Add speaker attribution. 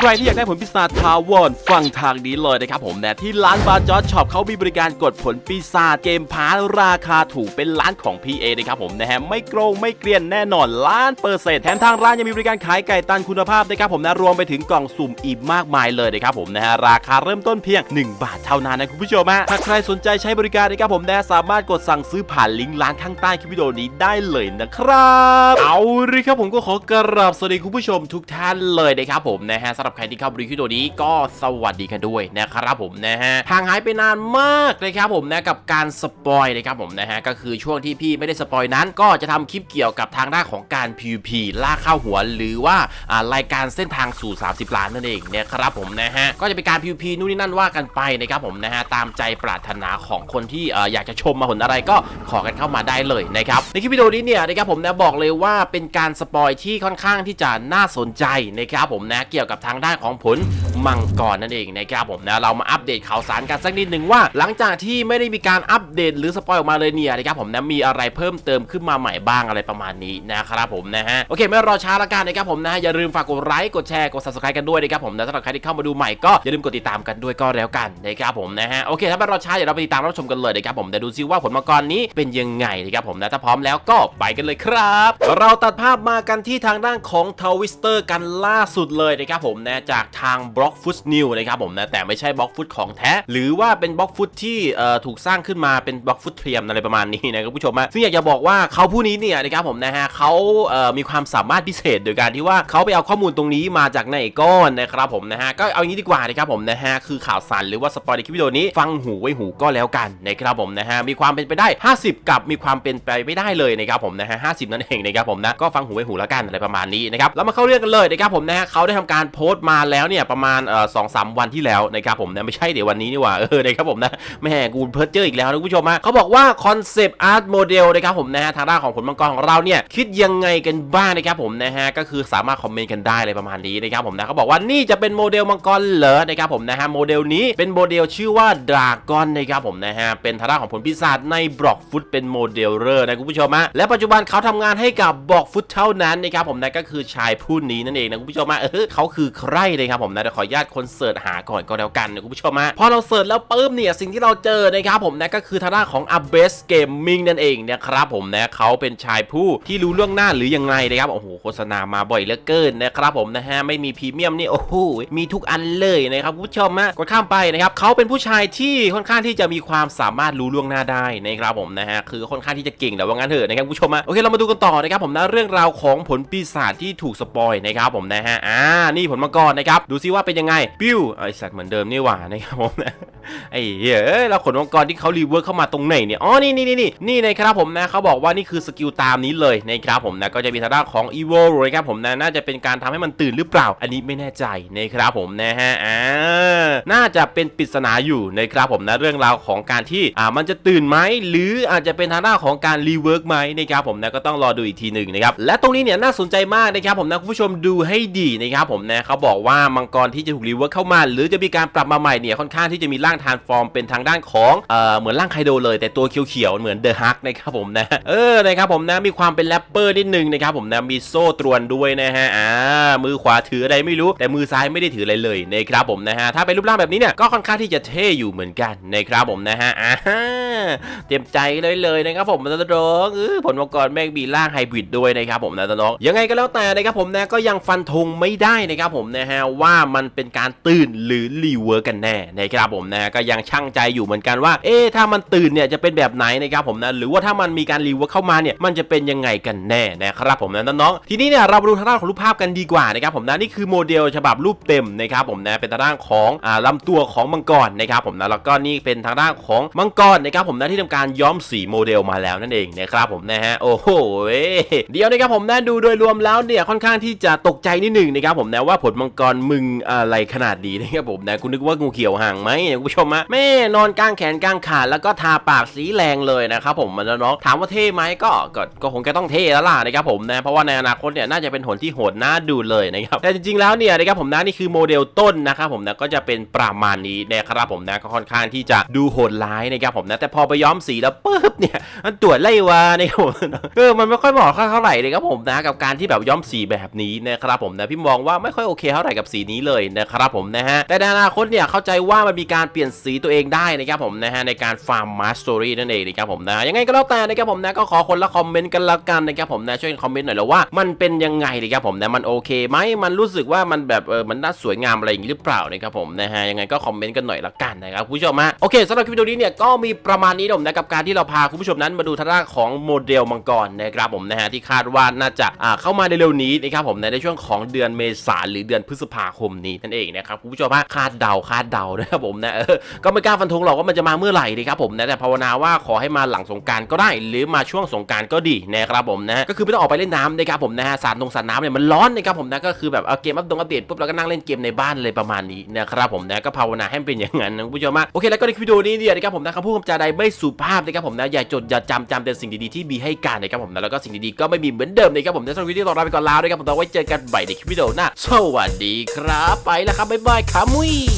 Speaker 1: ใครที่อยากได้ผลปีศาจทาวอนฟังทางนี้เลยนะครับผมนะที่ร้านบาร์จอร์ช็อปเขามีบริการกดผลปีศาจเกมพาร์ราคาถูกเป็นร้านของ PA นะครับผมนะฮะไม่โกงไม่เกลียนแน่นอนล้านเปอร์เซ็นต์แถมทางร้านยังมีบริการขายไก่ตันคุณภาพนะครับผมนะรวมไปถึงกล่องสุ่มอีกมากมายเลยนะครับผมนะฮะราคาเริ่มต้นเพียง 1 บาทเท่านั้นนะคุณผู้ชมฮะถ้าใครสนใจใช้บริการนะครับผมนะสามารถกดสั่งซื้อผ่านลิงก์ร้านข้างใต้คลิปวิดีโอนี้ได้เลยนะครับ เอาเลยครับผมก็ขอกราบสวัสดีคุณผู้ชมทุกท่านเลยนะครับผมนะฮะสำหรับับใครที่เข้ามาดูคลิปวิดีโอนี้ก็สวัสดีกันด้วยนะครับผมนะฮะห่างหายไปนานมากนะครับผมนะกับการสปอยนะครับผมนะฮะก็คือช่วงที่พี่ไม่ได้สปอยนั้น ก็จะทำคลิปเกี่ยวกับทางด้านของการ PVP ล่าเข้าหัวหรือว่าอ่ารายการเส้นทางสู่ 30 ล้านนั่นเองนะครับผมนะฮะก็จะเป็นการ PVP นู่นนี่นั่นว่ากันไปนะครับผมนะฮะตามใจปรารถนาของคนที่อ่ออยากจะชมมาผลอะไรก็ขอกันเข้ามาได้เลยนะครับในคลิปวิดีโอนี้เนี่ยนะครับผมนะบอกเลยว่าเป็นการสปอยที่ค่อนข้างที่จะน่าสนใจนะครับผมนะเกี่ยวกับทางด้านของผลมังกรนั่นเองนะครับผมนะเรามาอัปเดตข่าวสารกันสักนิดหนึ่งว่า หลังจากที่ไม่ได้มีการอัปเดตหรือสปอยออกมาเลยเนี่ยนะครับผมนะมีอะไรเพิ่มเติมขึ้นมาใหม่บ้างอะไรประมาณนี้นะครับผมนะฮะโอเคไม่รอช้าละกันนะครับผมนะอย่าลืมฝากกดไลค์กดแชร์กด subscribe กันด้วยนะครับผมนะสำหรับใครที่เข้ามาดูใหม่ก็อย่าลืมกดติดตามกันด้วยก็แล้วกันนะครับผมนะฮะโอเคถ้าไม่รอช้าเดี๋ยวเราไปติดตามรับชมกันเลยนะครับผมเดี๋ยวดูซิว่าผลมังกรนี้เป็นยังไงนะครับผมนะถ้าพร้อมแล้วก็ไปกันเลยครับ เราตัดภาพมากันที่ทางด้านของทวิสเตอร์กันล่าสุดเลยนะครับผมนะจากทางบล็อกฟุตนิวนะครับผมนะแต่ไม่ใช่บล็อกฟุตของแท้ หรือว่าเป็นบล็อกฟุตที่ถูกสร้างขึ้นมาเป็นบล็อกฟุตเทียมอะไรประมาณนี้นะครับผู้ชมนะซึ่งอยากจะบอกว่าเขาผู้นี้เนี่ยนะครับผมนะฮะเขามีความสามารถพิเศษ โดยการที่ว่าเขาไปเอาข้อมูลตรงนี้มาจากในก้อนนะครับผมนะฮะก็เอางี้ดีกว่านะครับผมนะฮะคือข่าวสารหรือว่าสปอยในคลิปวิดีโอนี้ฟังหูไว้หูก็แล้วกันนะครับผมนะฮะมีความเป็นไปได้ 50 กับมีความเป็นไปไม่ได้เลยนะครับผมนะฮะ50นั่นเองนะครับผมนะก็ฟังหูไว้หูแล้วกันอะไรประมาณนี้นะครับแล้วมาเข้าเรื่องกันเลยนะครับผมนะฮะเขาได้ทำการโพสต์มาแล้วเนี่ยประมาณเอ่อสองสามวันที่แล้วนะครับผมนะไม่ใช่เดี๋ยววันนี้นี่หว่าเออนะครับผมนะแม่กูเพิร์เจอร์อีกแล้วนะคุณผู้ชมฮะเขาบอกว่าคอนเซปต์อาร์ตโมเดลนะครับผมนะฮะทางด้านของผลมังกรของเราเนี่ยคิดยังไงกันบ้างนะครับผมนะฮะก็คือสามารถคอมเมนต์กันได้เลยประมาณนี้นะครับผมนะเขาบอกว่านี่จะเป็นโมเดลมังกรเหรอนะครับผมนะฮะโมเดลนี้เป็นโมเดลชื่อว่าดราก้อนนะครับผมนะฮะเป็นทางด้านของผลปีศาจในบล็อกฟุตเป็นโมเดลเลอร์นะคุณผู้ชมฮะและปัจจุบันเขาทำงานให้กับบล็อกฟุตเท่านั้นนะครับผมนะก็คือชายผู้นี้นั่นเองนะคุณผู้ชมฮะเออเขาคือใครนะครับผมนะเดี๋ยวขออนญาตคนเสิร์ชหาก่อนก็แล้วกันนะคุณผู้ชมฮะพอเราเสิร์ชแล้วปุ๊บเนี่ยสิ่งที่เราเจอนะครับผมนะก็คือทางด้านของ a b e s Gaming นั่นเองนะครับผมนะเขาเป็นชายผู้ที่รู้ล่วงหน้าหรือยังไงนะครับโอ้โหโฆษณามาบ่อยเหลือเกินนะครับผมนะฮะไม่มีพรีเมียมนี่โอ้โหมีทุกอันเลยนะครับคุณผู้ชมฮะกดข้ามไปนะครับเขาเป็นผู้ชายที่ค่อนข้างที่จะมีความสามารถรู้ล่วงหน้าได้นะครับผมนะฮะคือค่อนข้างที่จะเก่งแต่ว่างั้นเถอะนะครับคุณผู้ชมฮะโอเคเรามาดูกันต่อนะครับผมนะเรื่องราวของผลปีศาจที่ถูกสปอยนะครับผมนะฮะอ่านี่ผลมังกรนะครับดูซิว่าเป็นยังไง ปิ้วไอสัตว์เหมือนเดิมนี่หว่านะครับผมนะ ไอ้เหี้ยเอ้ยแล้วขนมังกรที่เขารีเวิร์กเข้ามาตรงไหนเนี่ยอ๋อนี่นี่นี่นี่นี่นะครับผมนะเขาบอกว่านี่คือสกิลตามนี้เลยนะครับผมนะก็จะมีทางด้านของ e v o นะครับผมนะน่าจะเป็นการทำให้มันตื่นหรือเปล่า อันนี้ไม่แน่ใจนะครับผมนะฮะอ่าน่าจะเป็นปริศนาอยู่นะครับผมนะเรื่องราวของการที่อ่ามันจะตื่นไหมหรืออาจจะเป็นทางด้านของการรีเวิร์กไหมนะครับผมนะก็ต้องรอดูอีกทีหนึ่งนะครับและตรงนี้เนี่ยน่าสนใจมากนะครับผมนะคุณผู้ชมดูให้ดีนะครับผมนะเขาบอกว่ามังกรที่จะถูกรีเวิร์กเข้ามา หรือจะมีการปรับมาใหม่เนี่ยค่อนข้างที่จะมีร่างทรานฟอร์มเป็นทางด้านของเอ่อเหมือนร่างไคโดเลย แต่ตัวเขียวๆเหมือนเดอะฮักนะครับผมนะเออนะครับผมนะมีความเป็นแรปเปอร์นิดนึงนะครับผมนะมีโซ่ตรวนด้วยนะฮะอ่ามือขวาถืออะไรไม่รู้ แต่มือซ้ายไม่ได้ถืออะไรเลยนะครับผมนะฮะถ้าเป็นรูปร่างแบบนี้เนี่ยก็ค่อนข้างที่จะเท่อยู่เหมือนกันนะครับผมนะฮะอ่าเตรียมใจเลยเลยนะครับผมนะน้องเออผลมังกรแม่งมีร่างไฮบริดด้วยนะครับผมนะน้องยังไงก็แล้วแต่นะครับผมนะก็ยังฟันธงไม่ได้นะครับผมนะฮะว่ามันเป็นการตื่นหรือรีเวิร์กกันแน่นะครับผมนะก็ยังช่างใจอยู่เหมือนกันว่า เอ๊ถ้ามันตื่นเนี่ยจะเป็นแบบไหนนะครับผมนะหรือว่าถ้ามันมีการรีเวิร์เข้ามาเนี่ยมันจะเป็นยังไงกันแน่นะครับผมนะน้องๆทีนี้เนี่ยเรามาดูทางด้านของรูปภาพกันดีกว่านะครับผมนะนี่คือโมเดลฉบับรูปเต็มนะครับผมนะเป็นทางด้านของอ่าลำตัวของมังกรนะครับผมนะแล้วก็นี่เป็นทางด้านของมังกรนะครับผมนะที่ทำการย้อมสีโมเดลมาแล้วนั่นเองนะครับผมนะฮะโอ้โหเดี๋ยวนะครับผมนะดูโดยรวมแล้วเนี่ยค่อนข้างที่จะตกใจนิดหนึ่งนะครับผมนะว่าผลมังกรมึงอะไรขนาดนี้นะครับผมนะคุณนึกว่างูเขียวห่างไหมผู้ชมอะแม่นอนกลางแขนกลางขาแล้วก็ทาปากสีแรงเลยนะครับผมมันน้องถามว่าเท่ไหมก็ก็ก็คงจะต้องเท่แล้วล่ะนะครับผมนะเพราะว่าในอนาคตเนี่ยน่าจะเป็นหนที่โหดน่าดูเลยนะครับแต่จริงๆแล้วเนี่ยนะครับผมนะนี่คือโมเดลต้นนะครับผมนะก็จะเป็นประมาณนี้นะครับผมนะก็ค่อนข้างที่จะดูโหดร้ายนะครับผมนะแต่พอไปย้อมสีแล้วปุ๊บเนี่ยมันตรวจไล่วานะครับผมเออมันไม่ค่อยเหมาะเท่าไหร่เลยครับผมนะกับการที่แบบย้อมสีแบบนี้นะครับผมนะพี่มองว่าไม่ค่อยโอเคเท่าไหร่กับสีนี้เลยนะครับผมนะฮะแต่ในอนาคตเนี่ยเข้าใจว่ามันมีการเปลี่ยนสีตัวเองได้นะครับผมนะฮะในการฟาร์มมาสตอรี่นั่นเองนะครับผมนะยังไงก็แล้วแต่นะครับผมนะก็ขอคนละคอมเมนต์กันละกันนะครับผมนะช่วยคอมเมนต์หน่อยแล้วว่ามันเป็นยังไงนะครับผมนะมันโอเคไหมมันรู้สึกว่ามันแบบเออมันน่าสวยงามอะไรอย่างนี้หรือเปล่านะครับผมนะฮะยังไงก็คอมเมนต์กันหน่อยละกันนะครับผู้ชมฮะโอเคสำหรับคลิปวิดีโอนี้เนี่ยก็มีประมาณนี้นะผมนะกับการที่เราพาคุณผู้ชมนั้นมาดูทางด้านของโมเดลมังกรนะครับผมนะฮะที่คาดว่าน่าจะอ่าเข้ามาในเร็วนี้นะครับผมในช่วงของเดือนเมษาหรือเดือนพฤษภาคมนี้นั่นเองนะครับคุณผู้ชมฮะคาดเดาคาดเดานะครับผมนะเก็ไม่กล้าฟันธงหรอกว่ามันจะมาเมื่อไหร่นะครับผมนะแต่ภาวนาว่าขอให้มาหลังสงการก็ได้ หรือมาช่วงสงการก็ดีนะครับผมนะก็คือไม่ต้องออกไปเล่นน้ำนะครับผมนะฮะสาดนงสาดน้ำเนี่ยมันร้อนนะครับผมนะก็คือแบบเอาเกมอัปดงอัปเดตปุ๊บแล้วก็นั่งเล่นเกมในบ้านเลยประมาณนี้นะครับผมนะก็ภาวนาให้มันเป็นอย่างนั้นนะคุณผู้ชมฮะโอเคแล้วก็ในคลิปวิดีโอนี้เนี่ยนะครับผมนะคำพูดคำจาใดไม่สุภาพนะครับผมนะอย่าจดอย่าจำจำแต่สิ่งดีๆที่มีให้การนะครับผมนะแล้วก็สิ่งดีๆก็ไม่มีเหมือนเดิมนะครับผมในสำหรับวิดีโอต่อไปก่อนลาด้วยครับผมเอาไว้เจอกันใหม่ในคลิปวิดีโอหน้าสวัสดีครับไปแล้วครับบ๊ายบายขามุย